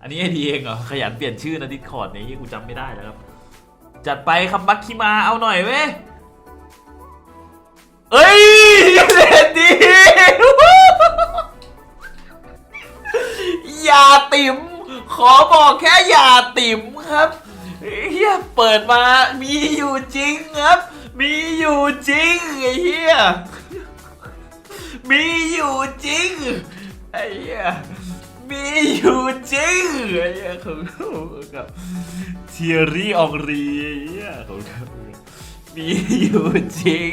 อันนี้ไอดีเองเหรอขยันเปลี่ยนชื่อนะดิสคอร์ดเนี่ยยี่กูจำไม่ได้แล้วครับ จัดไปครับบัคคิมาเอาหน่อยเว้ยเอ้ยเด็ดดีอย่าติ๋มขอบอกแค่อย่าติ๋มครับเฮียเปิดมามีอยู่จริงครับ มีอยู่จริงไอ้เฮียมีอยู่จริงไอ้เฮีย มีอยู่จริงไอ้เฮียของกับเทียรี่อองรีไอ้เฮียของเขามีอยู่จริง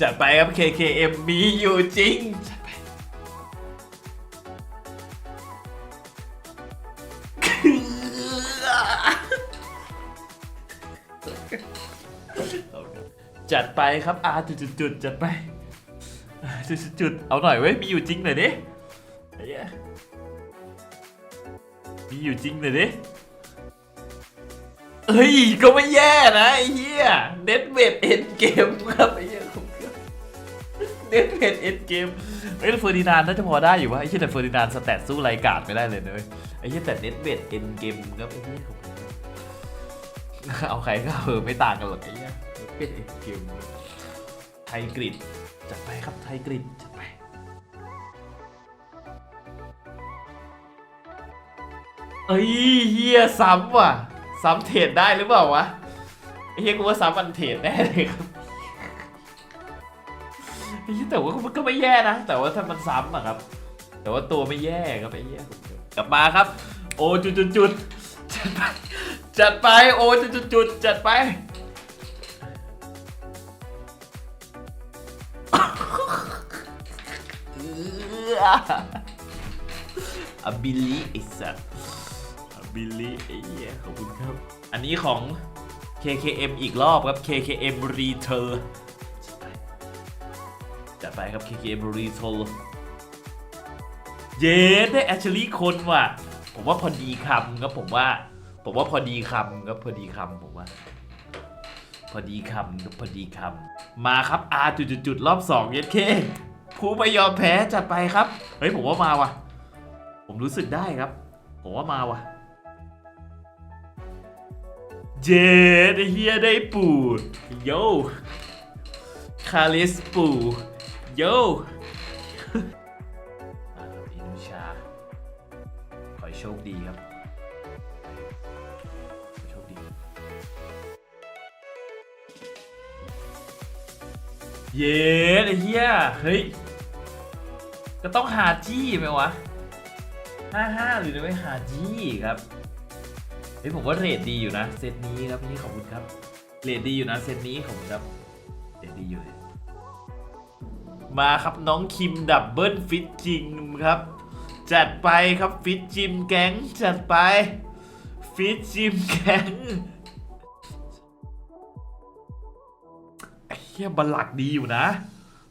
จัดไปครับ KKM มีอยู่จริงจัดไป จัดไปครับอาจุดๆๆจัดไป จุดๆเอาหน่อยเว้ย มีอยู่จริงหน่อยดิไอ้เหี้ยมีอยู่จริงหน่อยดิ เฮ้ย ก็ไม่แย่นะไอ้เหี้ยเน็ตเวทเอ็นเกมครับไอ้เหี้ยผมก็เน็ตเวทเอ็นเกมเฮ้ยเฟอร์ดินานด์น่าจะพอได้อยู่วะไอ้เหี้ยแต่เฟอร์ดินานด์สแตทสู้ไรกาดไม่ได้เลยนะเว้ยไอ้เหี้ยแต่เน็ตเวทเอ็นเกมครับไอ้เหี้ยผมเอาใครก็เออไม่ต่างกันหรอกไอ้เหี้ยเน็ตเวทเอ็นเกมไทยกริด จัดไปครับไทยกริดจัดไปเอ้ยเฮียซ้ำว่ะซ้ำเทรดได้หรือเปล่าวะไอเฮียกูว่าซ้ำมันเทรดแน่เลยครับไอเฮียแต่ว่ามันก็ไม่แย่นะ แต่ว่าถ้ามันซ้ำอะครับ แต่ว่าตัวไม่แย่ครับไอ้เฮียกลับมาครับ โอจุดจุดจุดจัดไปจัดไปโอจุดจุดจุดจัดไป อะบิลลี่ไอ้สัสอะบิลลี่ไอ้เหี้ยขอบคุณครับ อันนี้ของ KKM อีกรอบครับ KKM Retail จัดไปครับ KKM Retail เย้ได้แอชลี่คนว่ะ ผมว่าพอดีคำครับผมว่า ผมว่าพอดีคำครับพอดีคำผมว่า พอดีคำครับพอดีคำมาครับ R จุดจุดจุดรอบ2เย็ดเค ผู้ไม่ยอมแพ้จัดไปครับ เฮ้ยผมว่ามาว่ะ ผมรู้สึกได้ครับ ผมว่ามาว่ะ เจดเฮียได้ปูดโยคาลิสปูโยมาครับอินุชา ขอโชคดีครับขอโชคดีเย้ไอ้เฮียเฮ้ย ก็ต้องหาจี้ไหมวะห้าห้าหรือไม่หาจี้ครับเฮ้ยผมว่าเรทดีอยู่นะเซตนี้ครับพี่ขอบคุณครับเรทดีอยู่นะเซตนี้ขอบคุณครับเรทดีอยู่เลยมาครับน้องคิมดับเบิลฟิตจริงครับ จัดไปครับฟิตจิมแก๊งจัดไปฟิตจิมแก๊งเฮียบัลลักดีอยู่นะ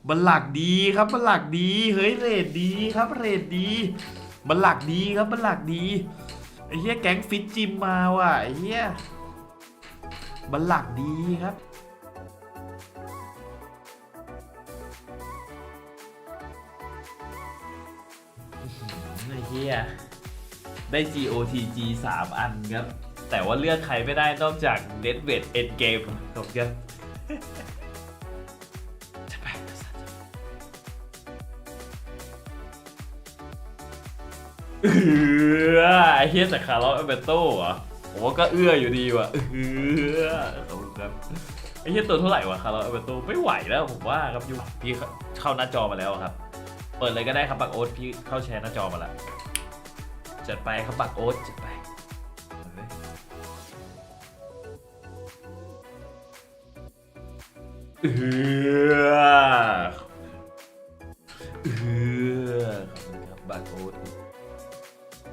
บัลลักดีครับบัลลักดี เฮ้ยเรทดีครับเรทดี บัลลักดีครับบัลลักดีไอ้เหี้ยแก๊งฟิตจิมมาว่ะไอ้เหี้ยบัลลักดีครับไอ้เหี้ยได้ GOTG 3 อันครับ แต่ว่าเลือกใครไม่ได้นอกจาก n e t w e t Endgame ครับ อือไอ้เฮียจากคาร์ลอสเอเบโต้เหรอผมว่าก็เอื้ออยู่ดีว่ะเอือขอบคุณครับไอ้เฮียตัวเท่าไหร่วะคาร์ลอสเอเบโต้ไม่ไหวแล้วผมว่าครับยูพี่เข้าหน้าจอมาแล้วครับ เปิดเลยก็ได้ครับบักโอ๊ตพี่เข้าแชร์หน้าจอมาแล้วจัดไปครับบักโอ๊ตจัดไปเออ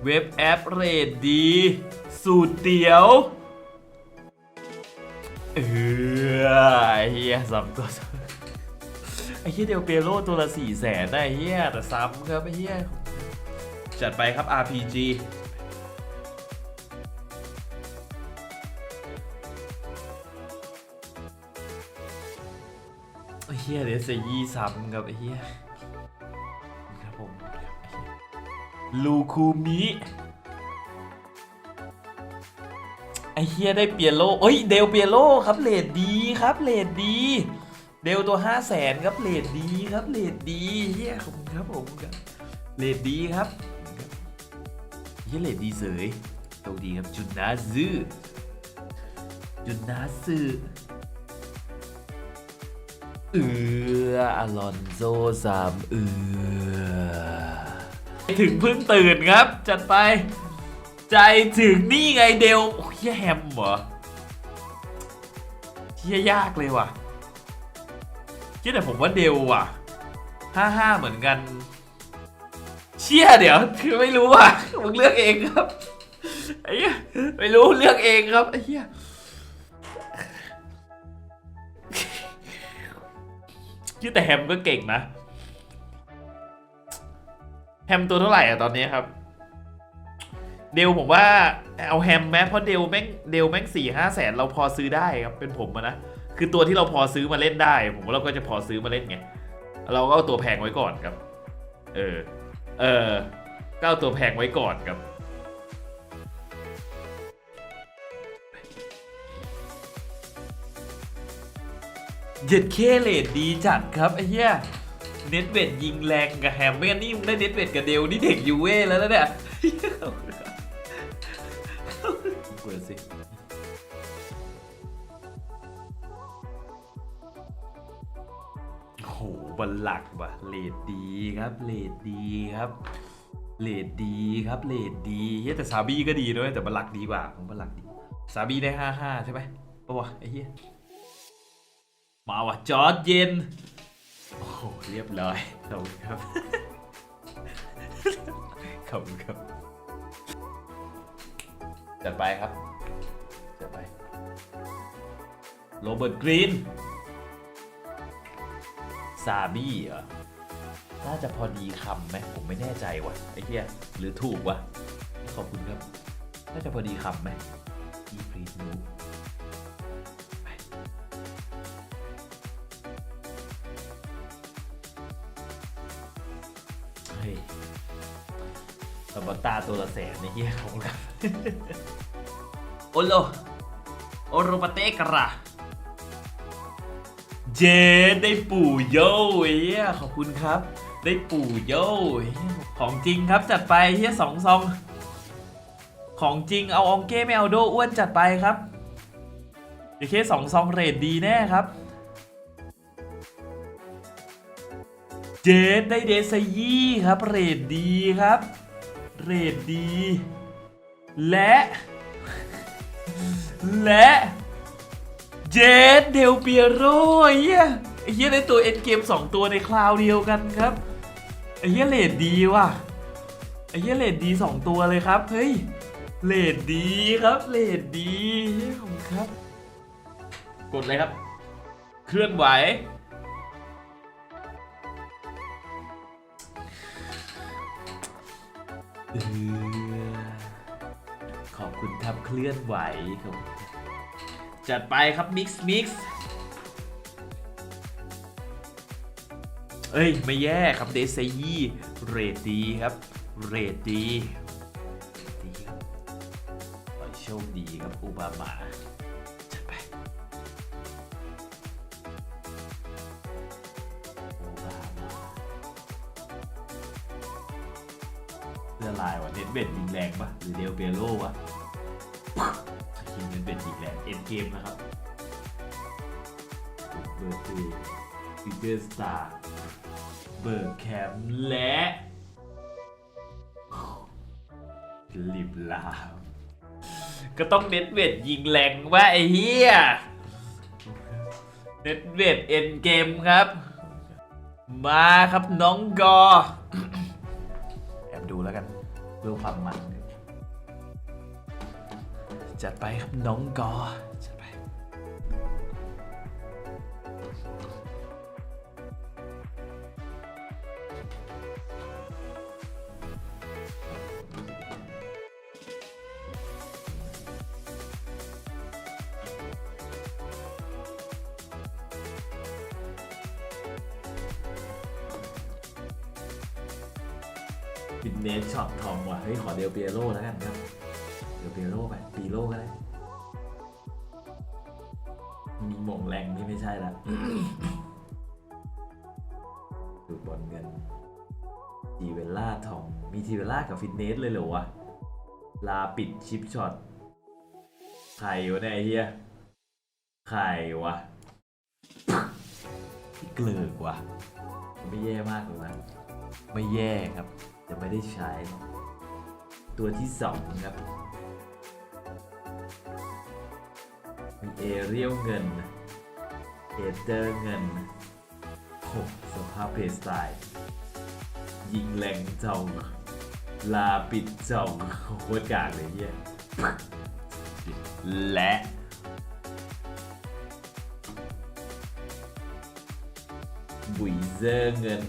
เว็บแอปเรทดี สูตรเตี๋ยว เออไอ้เฮียสามตัวไอ้เฮียเดลเปโลตัวละสี่แสนได้เฮียแต่ซ้ำครับไอ้เฮียจัดไปครับ RPG เฮียเดี๋ยวเซยี่ซ้ำครับไอ้เฮีย ลูคูมิไอเฮียได้เปียโลเอ้ยเดลเปียโลครับเลดดีครับเลดดี เดลตัวห้าแสนครับเลดดีครับเลดดีเฮียขอบคุณครับผมครับเลดดีครับเฮียเลดดีเสยโชคดีครับจุนนาซึจุนนาซึเอออลอนโซสามเออ ถึงเพิ่งตื่นครับ จัดไป ใจถึงนี่ไงเดลโอ้ยแฮมเหรอเฮียยากเลยว่ะคิดแต่ผมว่าเดลว่ะห้าห้าเหมือนกัน เชี่ยเดี๋ยวคือไม่รู้ว่ะมึงเลือกเองครับไอ้เี้ยไม่รู้เลือกเองครับไอ้เหี้ยคิดแต่แฮมก็เก่งนะ มตัวเท่าไหร่อะตอนนี้ครับ เดลผมว่าเอาแฮมแม้เพราะเดลแม่งเดลแม่งสี่ห้าแสนเราพอซื้อได้ครับเป็นผมนะคือตัวที่เราพอซื้อมาเล่นได้ ผมว่าเราก็จะพอซื้อมาเล่นไงเราก็เอาตัวแพงไว้ก่อนครับ เออ เออก็เอาตัวแพงไว้ก่อนครับเจ็ดเคเลดดีจัดครับไอ้เหี้ย เน็ตเวทยิงแรงกับแฮมไม่งั้นนี่มึงได้เน็ตเวทกับเดลนี่เด็กยูเว่แล้วนะเนี่ยเปิดสิโอ้โหบัลลักว่ะเลดดีครับเลดดีครับเลดดีครับเลดดีเฮียแต่ซาบี้ก็ดีด้วยแต่บัลลักดีกว่าผมบัลลักดีซาบี้ได้ห้าห้าใช่ไหมปะวะไอ้เฮียมาว่ะจอร์ดเย็น เรียบร้อยขอบคุณครับ ขอบคุณครับ จัดไปครับ จัดไป โรเบิร์ตกรีน ซาบี้เหรอ น่าจะพอดีคำไหมผมไม่แน่ใจว่ะ ไอ้เหี้ยหรือถูกวะ ขอบคุณครับ น่าจะพอดีคำไหมอีพ ฮ้ยสบัตตาตัวละแสนในเหี้ยของเราโอโล โอโรปาเตกระเจนได้ปู่โย่เฮียขอบคุณครับ ได้ปู่โย้ของจริงครับจัดไปเฮียสองซอง ของจริงเอาองเก้ไม่เอาโดอ้วนจัดไปครับเดี๋ยวเคสองซองเรทดีแน่ครับ เจนได้เดซยี่ครับ เรทดีครับ เรทดี และ และเจดเดลเปียโรเยเหี้ยได้ตัวเอ็นเกมสองตัวในคราวเดียวกันครับเหี้ยเลดดีว่ะเหี้ยเลดดีสองตัวเลยครับ เฮ้ยเลดดีครับเลดดีเฮ้ยขอบคุณครับ กดเลยครับ เคลื่อนไหว เออขอบคุณครับเคลื่อนไหวครับจัดไปครับมิกซ์มิกซ์เอ้ย ไม่แย่ครับเดซยี่เรดดีครับ เรดดีดีครับขอโชคดีครับอุบามา ลายว่ะเน็ตเบ็ดยิงแรงปะหรือเดลเปียโลวะทีมเป็นอีกแล้วเอ็นเกมนะครับเบอร์ตูฟิเกอร์สตาร์เบอร์แคมและลิบลามก็ต้องเน็ตเวทยิงแรงว่าไอ้เหี้ยเน็ตเวทเอ็นเกมครับ มาครับน้องกอ เพื่อความมันจัดไปครับน้องกอจัดไป ฟินเนสช็อตทองว่ะเฮ้ยขอเดลเปียโร่แล้วกันครับ เดลเปียโร่ไปปีโร่ก็ได้ มีหมงแรงนี่ไม่ใช่ละดูบอลเงินทีเวลล่าทองมีทีเวลล่ากับฟิตเนสเลยเหรอวะ ลาปิดชิปช็อตใครวะเนี่ยเฮียใครวะที่เกลือกว่ะไม่แย่มากเลยนะไม่แย่ครับ จะไม่ได้ใช้ ตัวที่สองครับมีเอเรียลเงิน เอเตอร์เงินโอ้สภาพเพสไตล์ยิงแรงจอง ลาปิดจองโคตรกากเลยเฮียและบุยเซอร์เงิน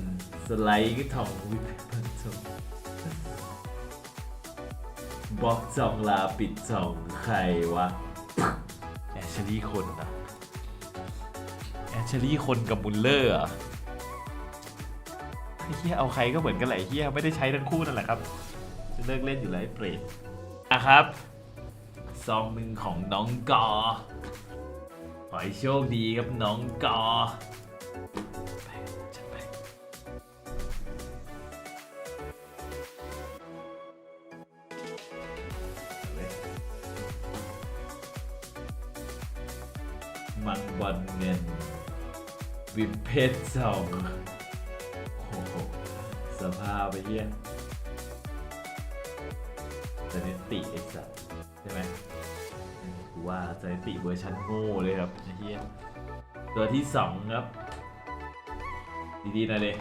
สไลด์ก็ทองวิ บล็อกจองลาปิดจองใครวะ แอชลี่คนอะแอชลี่คนกับมุลเลอร์อะเฮียเอาใครก็เหมือนกันแหละเฮียไม่ได้ใช้ทั้งคู่นั่นแหละครับ จะเลิกเล่นอยู่แล้วไอ้เปรตอะครับซองหนึ่งของน้องกอ ขอให้โชคดีครับน้องกอ มังบอลเงินวิปเพชรสองโอ้โหสภาพไปเยี่ยสถิติไอ้สัสใช่ไหมกูว่าสถิติเวอร์ชันโง่เลยครับไอ้เหี้ยตัวที่สองครับ ดีๆนะเลย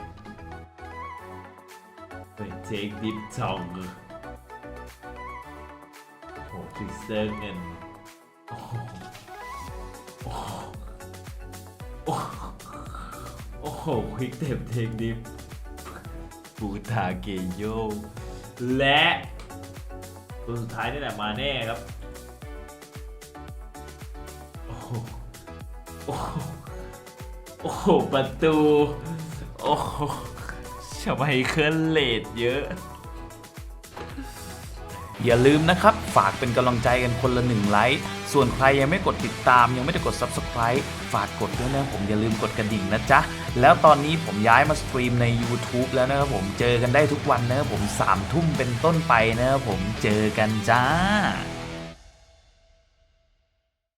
เฮ้ยเทคดิฟทองโอ้ทริกเซอร์เงินโอ้ โอ้โหควิกเต็มเทคดิฟบูตาเกโย และตัวสุดท้ายนี่แหละมาแน่ครับ โอ้โหโอ้โหโอ้โหประตู โอ้โหชไมเคิลเลดเยอะ อย่าลืมนะครับ ฝากเป็นกำลังใจกันคนละหนึ่งไลค์ ส่วนใครยังไม่กดติดตามยังไม่ได้กด Subscribe ฝากกดด้วยนะผมอย่าลืมกดกระดิ่งนะจ๊ะ แล้วตอนนี้ผมย้ายมาสตรีมใน YouTube แล้วนะครับผมเจอกันได้ทุกวันนะครับผม3ทุ่มเป็นต้นไปนะครับผมเจอกันจ้า